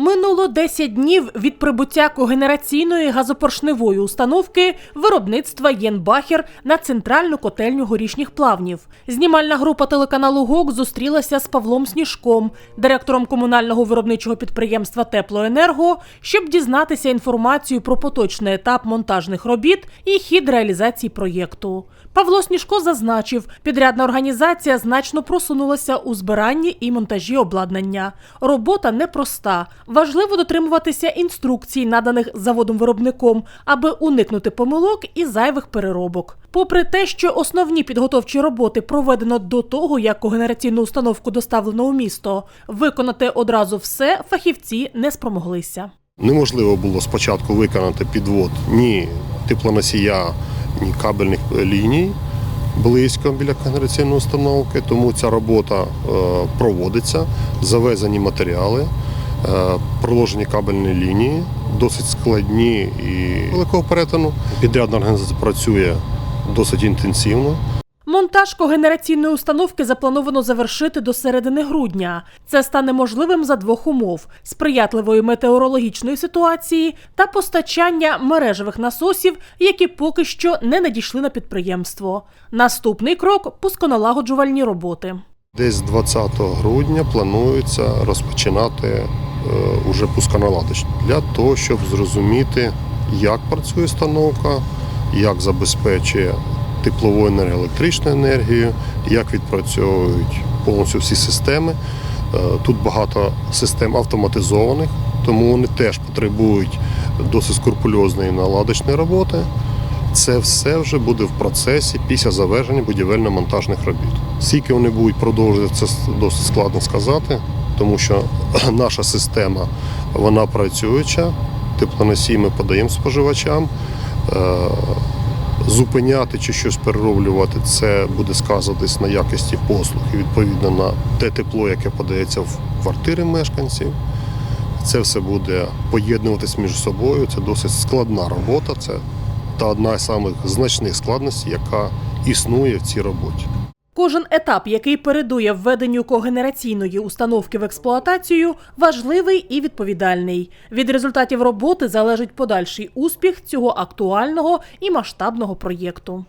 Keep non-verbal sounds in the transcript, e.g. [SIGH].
Минуло 10 днів від прибуття когенераційної газопоршневої установки виробництва Єнбахер на центральну котельню горішніх плавнів. Знімальна група телеканалу ГОК зустрілася з Павлом Сніжком, директором комунального виробничого підприємства Теплоенерго, щоб дізнатися інформацію про поточний етап монтажних робіт і хід реалізації проєкту. Павло Сніжко зазначив, підрядна організація значно просунулася у збиранні і монтажі обладнання. Робота непроста. Важливо дотримуватися інструкцій, наданих заводом-виробником, аби уникнути помилок і зайвих переробок. Попри те, що основні підготовчі роботи проведено до того, як когенераційну установку доставлено у місто, виконати одразу все фахівці не спромоглися. Неможливо було спочатку виконати підвод ні теплоносія, ні кабельних ліній близько біля когенераційної установки, тому ця робота е, проводиться, завезені матеріали, проложені кабельні лінії, досить складні і великого перетину. Підрядна організація працює досить інтенсивно. Монтаж когенераційної установки заплановано завершити до середини грудня. Це стане можливим за двох умов: сприятливої метеорологічної ситуації та постачання мережевих насосів, які поки що не надійшли на підприємство. Наступний крок пусконалагоджувальні роботи. Десь з 20 грудня планується розпочинати е, уже пусконаладочні для того, щоб зрозуміти, як працює установка, як забезпечує теплову енергію, електричну енергію, як відпрацьовують повністю всі системи. Е, Тут багато систем автоматизованих, тому вони теж потребують досить скрупульозної наладочної роботи. Це все вже буде в процесі після завершення будівельно-монтажних робіт. Скільки вони будуть продовжувати, це досить складно сказати, тому що [CLEARS THROAT] наша система вона працююча, теплоносій ми подаємо споживачам. Е, Зупиняти чи щось перероблювати, це буде сказуватись на якості послуг і відповідно на те тепло, яке подається в квартири мешканців. Це все буде поєднуватись між собою. Це досить складна робота. Це та одна з самих значних складностей, яка існує в цій роботі. Кожен етап, який передує введенню когенераційної установки в експлуатацію, важливий і відповідальний. Від результатів роботи залежить подальший успіх цього актуального і масштабного проєкту.